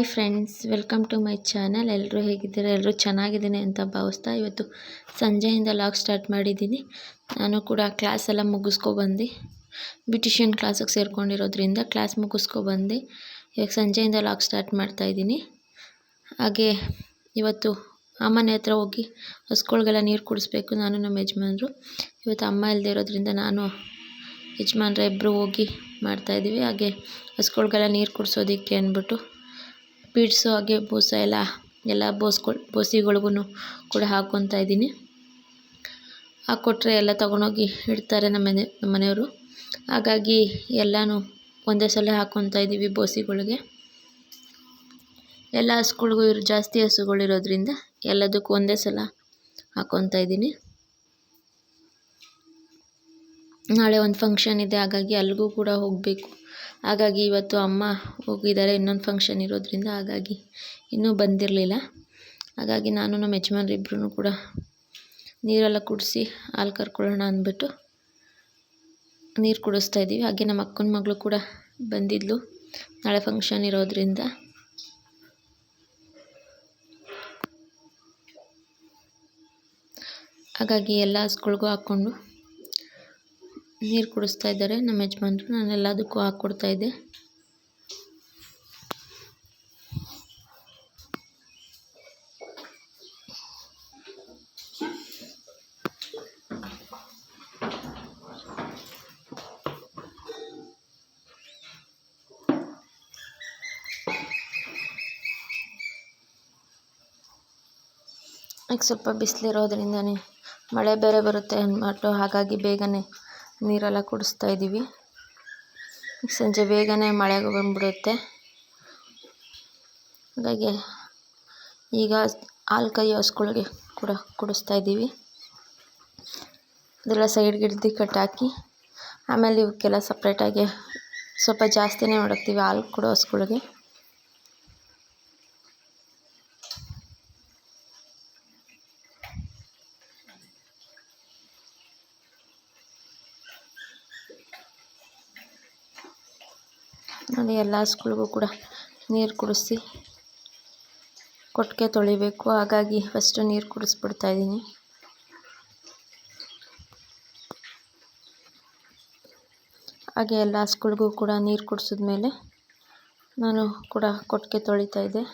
Hi friends, welcome to my channel. ಎಲ್ಲರೂ ಹೇಗಿದ್ದೀರಾ? ಎಲ್ಲರೂ ಚೆನ್ನಾಗಿದ್ದೀನಿ ಅಂತ ಭಾವಿಸ್ತಾ ಇವತ್ತು ಸಂಜೆಯಿಂದ ಲಾಗ್ ಸ್ಟಾರ್ಟ್ ಮಾಡಿದ್ದೀನಿ. ನಾನು ಕೂಡ ಕ್ಲಾಸ್ ಎಲ್ಲ ಮುಗಿಸ್ಕೊಬಂದು ಬ್ಯೂಟಿಷಿಯನ್ ಕ್ಲಾಸಿಗೆ ಸೇರ್ಕೊಂಡಿರೋದ್ರಿಂದ ಕ್ಲಾಸ್ ಮುಗಿಸ್ಕೊಬಂದು ಇವಾಗ ಸಂಜೆಯಿಂದ ಲಾಗ್ ಸ್ಟಾರ್ಟ್ ಮಾಡ್ತಾಯಿದ್ದೀನಿ ಹಾಗೆ ಇವತ್ತು ಅಮ್ಮನ ಹತ್ರ ಹೋಗಿ ಹಸ್ಗಳ್ಗೆಲ್ಲ ನೀರು ಕುಡಿಸ್ಬೇಕು. ನಾನು ನಮ್ಮ ಯಜಮಾನರು. ಇವತ್ತು ಅಮ್ಮ ಇಲ್ಲದೆ ಇರೋದ್ರಿಂದ ನಾನು ಯಜಮಾನ್ರ ಇಬ್ಬರು ಹೋಗಿ ಮಾಡ್ತಾಯಿದ್ದೀವಿ ಹಾಗೆ ಹಸ್ಗಳ್ಗೆಲ್ಲ ನೀರು ಕುಡಿಸೋದಕ್ಕೆ ಅಂದ್ಬಿಟ್ಟು ಪೀಡ್ಸು ಹಾಗೆ ಬೂಸ ಎಲ್ಲ ಎಲ್ಲ ಬೋಸ್ಗಳು ಬೋಸಿಗಳ್ಗೂ ಕೂಡ ಹಾಕ್ಕೊತಾ ಇದ್ದೀನಿ. ಹಾಕ್ಕೊಟ್ರೆ ಎಲ್ಲ ತೊಗೊಂಡೋಗಿ ಇಡ್ತಾರೆ ನಮ್ಮ ಮನೆ, ನಮ್ಮ ಮನೆಯವರು. ಹಾಗಾಗಿ ಎಲ್ಲನೂ ಒಂದೇ ಸಲ ಹಾಕ್ಕೊತಾ ಇದ್ದೀವಿ ಬೋಸಿಗಳಿಗೆ. ಎಲ್ಲ ಹಸುಗಳಿಗೂ ಇರೋ, ಜಾಸ್ತಿ ಹಸುಗಳಿರೋದ್ರಿಂದ ಎಲ್ಲದಕ್ಕೂ ಒಂದೇ ಸಲ ಹಾಕ್ಕೊತಾ ಇದ್ದೀನಿ. ನಾಳೆ ಒಂದು ಫಂಕ್ಷನ್ ಇದೆ, ಹಾಗಾಗಿ ಅಲ್ಲಿಗೂ ಕೂಡ ಹೋಗಬೇಕು. ಹಾಗಾಗಿ ಇವತ್ತು ಅಮ್ಮ ಹೋಗಿದ್ದಾರೆ, ಇನ್ನೊಂದು ಫಂಕ್ಷನ್ ಇರೋದರಿಂದ ಹಾಗಾಗಿ ಇನ್ನೂ ಬಂದಿರಲಿಲ್ಲ. ಹಾಗಾಗಿ ನಾನು ನಮ್ಮ ಯಜಮಾನ್ರು ಇಬ್ಬರೂ ಕೂಡ ನೀರೆಲ್ಲ ಕುಡಿಸಿ ಹಾಲು ಕರ್ಕೊಳ್ಳೋಣ ಅಂದ್ಬಿಟ್ಟು ನೀರು ಕುಡಿಸ್ತಾ ಇದ್ದೀವಿ. ಹಾಗೆ ನಮ್ಮ ಅಕ್ಕನ ಮಗಳು ಕೂಡ ಬಂದಿದ್ಲು ನಾಳೆ ಫಂಕ್ಷನ್ ಇರೋದರಿಂದ. ಹಾಗಾಗಿ ಎಲ್ಲ ಹಸ್ಗಳಿಗೂ ಹಾಕ್ಕೊಂಡು ನೀರು ಕುಡಿಸ್ತಾ ಇದ್ದಾರೆ. ನಮ್ಮ ಯಜಮಾನ್ರು, ನಾನು ಎಲ್ಲದಕ್ಕೂ ಹಾಕ್ಕೊಡ್ತಾಯಿದ್ದೆ ಈಗ ಸ್ವಲ್ಪ ಬಿಸಿಲಿರೋದ್ರಿಂದನೇ ಮಳೆ ಬೇರೆ ಬರುತ್ತೆ ಅಂದ್ಬಿಟ್ಟು ಹಾಗಾಗಿ ಬೇಗನೆ ನೀರೆಲ್ಲ ಕುಡಿಸ್ತಾ ಇದ್ದೀವಿ. ಸಂಜೆ ಬೇಗನೆ ಮಳೆ ಬಂದ್ಬಿಡುತ್ತೆ. ಹಾಗಾಗಿ ಈಗ ಹಾಲು ಕೈ ಹಸುಗಳಿಗೆ ಕೂಡ ಕುಡಿಸ್ತಾ ಇದ್ದೀವಿ. ಅದೆಲ್ಲ ಸೈಡ್ ಗಿಡದ್ದು ಕಟ್ಟಾಕಿ ಆಮೇಲೆ ಇವಕ್ಕೆಲ್ಲ ಸಪ್ರೇಟಾಗಿ ಸ್ವಲ್ಪ ಜಾಸ್ತಿನೇ ಮಾಡಾಕ್ತೀವಿ ಹಾಲು ಕೊಡೋ ಹಸ್ಗಳಿಗೆ ನೋಡಿ ಎಲ್ಲ ಹಸುಗಳಿಗೂ ಕೂಡ ನೀರು ಕುಡಿಸಿ ಕೊಟ್ಟಿಗೆ ತೊಳಿಬೇಕು. ಹಾಗಾಗಿ ಫಸ್ಟು ನೀರು ಕುಡಿಸ್ಬಿಡ್ತಾ ಇದ್ದೀನಿ. ಹಾಗೆ ಎಲ್ಲ ಹಸುಗಳಿಗೂ ಕೂಡ ನೀರು ಕುಡಿಸಿದ ಮೇಲೆ ನಾನು ಕೂಡ ಕೊಟ್ಟಿಗೆ ತೊಳಿತಾ ಇದ್ದೆ.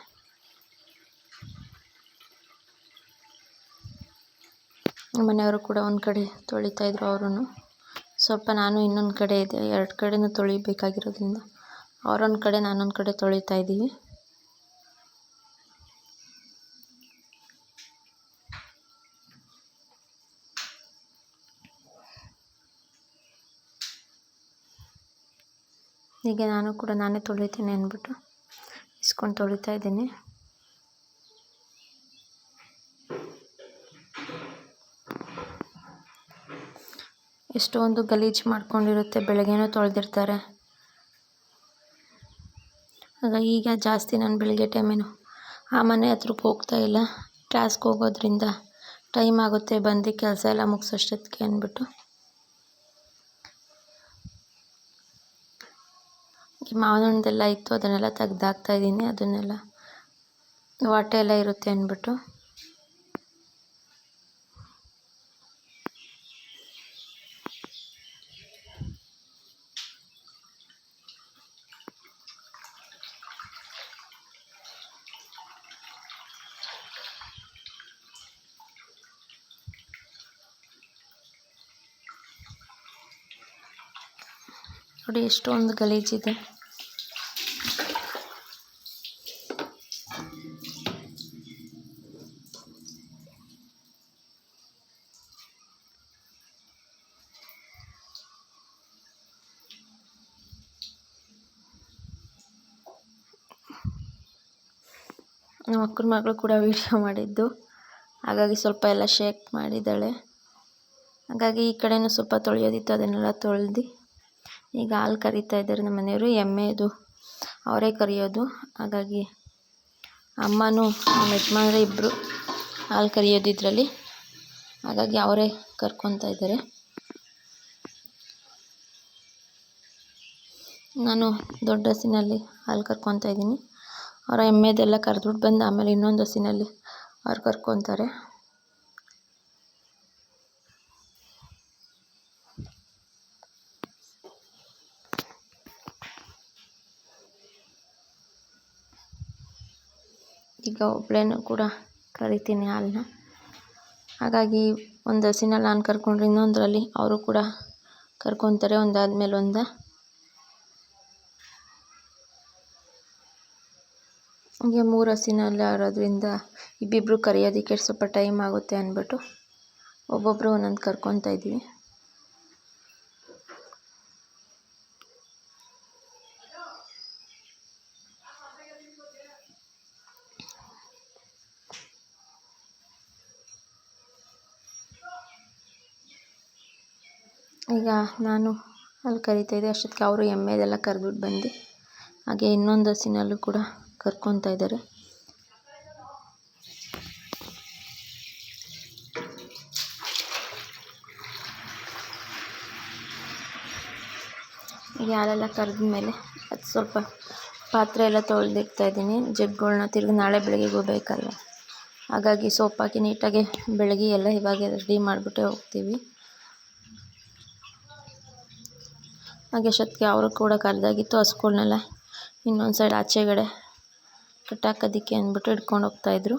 ಮನೆಯವರು ಕೂಡ ಒಂದು ಕಡೆ ತೊಳಿತಾಯಿದ್ರು ಅವರು ಸ್ವಲ್ಪ ನಾನು ಇನ್ನೊಂದು ಕಡೆ ಇದೆ. ಎರಡು ಕಡೆನೂ ತೊಳಿಬೇಕಾಗಿರೋದ್ರಿಂದ ಅವರೊಂದು ಕಡೆ ನಾನೊಂದು ಕಡೆ ತೊಳಿತಾ ಇದ್ದೀವಿ ಹೀಗೆ ನಾನು ಕೂಡ ನಾನೇ ತೊಳಿತೀನಿ ಅಂದ್ಬಿಟ್ಟು ಇಸ್ಕೊಂಡು ತೊಳಿತಾ ಇದ್ದೀನಿ ಎಷ್ಟೊಂದು ಗಲೀಜು ಮಾಡ್ಕೊಂಡಿರುತ್ತೆ, ಬೆಳಗ್ಗೆನೂ ತೊಳೆದಿರ್ತಾರೆ. ಹಾಗಾಗಿ ಈಗ ಜಾಸ್ತಿ ನಾನು ಬೆಳಗ್ಗೆ ಟೈಮೇನು ಆ ಮನೆ ಹತ್ರಕ್ಕೆ ಹೋಗ್ತಾ ಇಲ್ಲ. ಕ್ಲಾಸ್ಗೆ ಹೋಗೋದ್ರಿಂದ ಟೈಮ್ ಆಗುತ್ತೆ, ಬಂದು ಕೆಲಸ ಎಲ್ಲ ಮುಗಿಸೋಷ್ಟೊತ್ತಿಗೆ ಅಂದ್ಬಿಟ್ಟು. ಮಾವಿನ ಹಣ್ಣೆಲ್ಲ ಇತ್ತು, ಅದನ್ನೆಲ್ಲ ತೆಗ್ದು ಅದನ್ನೆಲ್ಲ ವಾಟೆ ಎಲ್ಲ ಇರುತ್ತೆ ಅಂದ್ಬಿಟ್ಟು. ನೋಡಿ, ಎಷ್ಟೊಂದು ಗಲೀಜಿದೆ ನಮ್ಮ ಅಕ್ಕನ ಮಗಳು ಕೂಡ ವೀಡಿಯೋ ಮಾಡಿದ್ದು. ಹಾಗಾಗಿ ಸ್ವಲ್ಪ ಎಲ್ಲ ಶೇಕ್ ಮಾಡಿದ್ದಾಳೆ. ಹಾಗಾಗಿ ಈ ಕಡೆಯೂ ಸ್ವಲ್ಪ ತೊಳೆಯೋದಿತ್ತು, ಅದನ್ನೆಲ್ಲ ತೊಳೆದು. ಈಗ ಹಾಲು ಕರಿತಾ ಇದ್ದಾರೆ ನಮ್ಮ ಮನೆಯವರು ಎಮ್ಮೆದು ಅವರೇ ಕರಿಯೋದು. ಹಾಗಾಗಿ ಅಮ್ಮನೂ ನಮ್ಮ ಯಜಮಾನ್ರೆ ಇಬ್ಬರು ಹಾಲು ಕರಿಯೋದು ಇದರಲ್ಲಿ. ಹಾಗಾಗಿ ಅವರೇ ಕರ್ಕೊತಾ ಇದ್ದಾರೆ. ನಾನು ದೊಡ್ಡ ಹಸಿನಲ್ಲಿ ಹಾಲು ಕರ್ಕೊತಾ ಇದ್ದೀನಿ. ಅವರ ಎಮ್ಮೆದೆಲ್ಲ ಕರೆದ್ಬಿಟ್ಟು ಬಂದು ಆಮೇಲೆ ಇನ್ನೊಂದು ಹಸಿನಲ್ಲಿ ಅವ್ರು ಕರ್ಕೊತಾರೆ. ಈಗ ಒಬ್ಬಳೇನು ಕೂಡ ಕರಿತೀನಿ ಹಾಲನ್ನ. ಹಾಗಾಗಿ ಒಂದು ಹಸಿನಲ್ಲಿ ನಾನು ಕರ್ಕೊಂಡ್ರೆ ಇನ್ನೊಂದರಲ್ಲಿ ಅವರು ಕೂಡ ಕರ್ಕೊತಾರೆ ಒಂದಾದ್ಮೇಲೆ ಒಂದು. ಹೀಗೆ ಮೂರು ಹಸಿನಲ್ಲಿ ಇರೋದ್ರಿಂದ ಇಬ್ಬಿಬ್ಬರು ಕರೆಯೋದಕ್ಕೆ ಸ್ವಲ್ಪ ಟೈಮ್ ಆಗುತ್ತೆ ಅಂದ್ಬಿಟ್ಟು ಒಬ್ಬೊಬ್ಬರು ಒಂದೊಂದು ಕರ್ಕೊತಾ ಇದ್ದೀವಿ ಈಗ ನಾನು ಅಲ್ಲಿ ಕರಿತಾಯಿದ್ದೆ ಅಷ್ಟೊತ್ತಿಗೆ ಅವರು ಎಮ್ಮೆದೆಲ್ಲ ಕರ್ದ್ಬಿಟ್ಟು ಬಂದು, ಹಾಗೆ ಇನ್ನೊಂದು ಹಸಿನಲ್ಲೂ ಕೂಡ ಕರ್ಕೊತಾ ಇದ್ದಾರೆ. ಈಗ ಹಾಲೆಲ್ಲ ಕರೆದ್ಮೇಲೆ ಅದು ಸ್ವಲ್ಪ ಪಾತ್ರೆ ಎಲ್ಲ ತೊಳೆದಿಡ್ತಾ ಇದ್ದೀನಿ. ಜಗ್ಗಳನ್ನ ತಿರುಗಿ ನಾಳೆ ಬೆಳಗ್ಗೆಗೆ ಬೇಕಲ್ವ ಹಾಗಾಗಿ ಸೋಪ್ ಹಾಕಿ ನೀಟಾಗಿ ಬೆಳಗ್ಗೆ ಎಲ್ಲ ಇವಾಗ ರೆಡಿ ಮಾಡಿಬಿಟ್ಟೆ ಹೋಗ್ತೀವಿ. ಹಾಗೆ ಅಷ್ಟೊತ್ತಿಗೆ ಅವರು ಕೂಡ ಕರೆದಾಗಿತ್ತು ಹಸುಗಳ್ನೆಲ್ಲ ಇನ್ನೊಂದು ಸೈಡ್ ಆಚೆಗಡೆ ಕಟ್ಟಾಕೋದಕ್ಕೆ ಅಂದ್ಬಿಟ್ಟು ಹಿಡ್ಕೊಂಡು ಹೋಗ್ತಾಯಿದ್ರು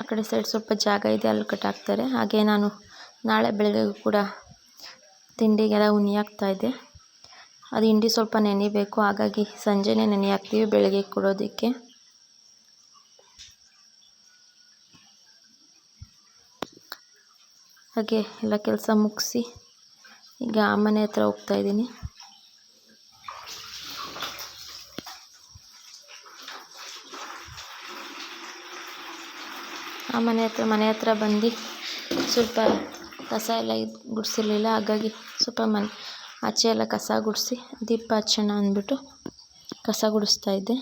ಆ ಕಡೆ ಸೈಡ್ ಸ್ವಲ್ಪ ಜಾಗ ಇದೆ, ಅಲ್ಲಿ ಕಟ್ಟಾಕ್ತಾರೆ. ಹಾಗೆ ನಾನು ನಾಳೆ ಬೆಳಗ್ಗೆಗೂ ಕೂಡ ತಿಂಡಿಗೆಲ್ಲ ಉನಿ ಹಾಕ್ತಾಯಿದ್ದೆ ಅದು ಹಿಂಡಿ ಸ್ವಲ್ಪ ನೆನಿಬೇಕು, ಹಾಗಾಗಿ ಸಂಜೆನೇ ನೆನೆ ಹಾಕ್ತೀವಿ ಬೆಳಗ್ಗೆ ಕೊಡೋದಕ್ಕೆ. ಹಾಗೆ ಎಲ್ಲ ಕೆಲಸ ಮುಗಿಸಿ ಈಗ ಆ ಮನೆ ಹತ್ರ ಹೋಗ್ತಾಯಿದ್ದೀನಿ ಆ ಮನೆ ಹತ್ರ ಮನೆ ಹತ್ರ ಬಂದು ಸ್ವಲ್ಪ ಕಸ ಎಲ್ಲ ಇದು ಗುಡಿಸಿರ್ಲಿಲ್ಲ, ಹಾಗಾಗಿ ಸ್ವಲ್ಪ ಮನೆ ಆಚೆ ಎಲ್ಲ ಕಸ ಗುಡಿಸಿ ದೀಪ ಹಚ್ಚೋಣ ಅಂದ್ಬಿಟ್ಟು ಕಸ ಗುಡಿಸ್ತಾ ಇದ್ದೆ.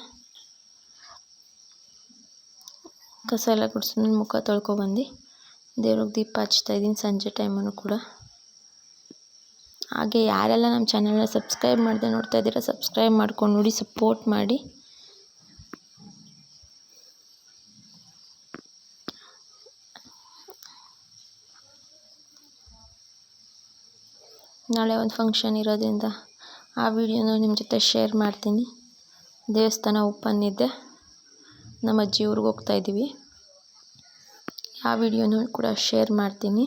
ಕಸ ಎಲ್ಲ ಗುಡಿಸಿದ್ಮೇಲೆ ಮುಖ ತೊಳ್ಕೊಬಂದು ದೇವ್ರಿಗೆ ದೀಪ ಹಚ್ತಾ ಇದ್ದೀನಿ ಸಂಜೆ ಟೈಮನ್ನು ಕೂಡ. ಹಾಗೆ ಯಾರೆಲ್ಲ ನಮ್ಮ ಚಾನಲ್ನ ಸಬ್ಸ್ಕ್ರೈಬ್ ಮಾಡದೆ ನೋಡ್ತಾ ಇದ್ದೀರಾ ಸಬ್ಸ್ಕ್ರೈಬ್ ಮಾಡ್ಕೊಂಡು ನೋಡಿ ಸಪೋರ್ಟ್ ಮಾಡಿ. ನಾಳೆ ಒಂದು ಫಂಕ್ಷನ್ ಇರೋದ್ರಿಂದ ಆ ವಿಡಿಯೋನ ನಿಮ್ಮ ಜೊತೆ ಶೇರ್ ಮಾಡ್ತೀನಿ. ದೇವಸ್ಥಾನ ಓಪನ್ ಇದೆ. ನಮ್ಮ ಅಜ್ಜಿ ಊರಿಗೆ ಹೋಗ್ತಾ ಇದ್ದೀವಿ. ಆ ವಿಡಿಯೋನೂ ಕೂಡ ಶೇರ್ ಮಾಡ್ತೀನಿ.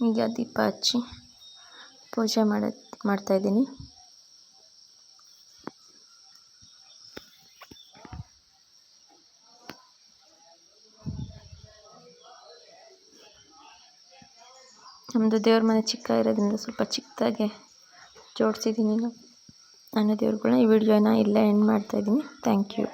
ಈಗ ದೀಪ ಹಚ್ಚಿ ಪೂಜೆ ಮಾಡ ಮಾಡ್ತಾಯಿದ್ದೀನಿ ನಮ್ಮದು ದೇವ್ರ ಮನೆ ಚಿಕ್ಕ ಇರೋದ್ರಿಂದ ಸ್ವಲ್ಪ ಚಿಕ್ಕದಾಗೆ ಜೋಡಿಸಿದ್ದೀನಿ ನಾನು. ದೇವ್ರುಗಳ್ನ ಈ ವಿಡಿಯೋನ ಇಲ್ಲೇ ಎಂಡ್ ಮಾಡ್ತಾಯಿದ್ದೀನಿ ಥ್ಯಾಂಕ್ ಯು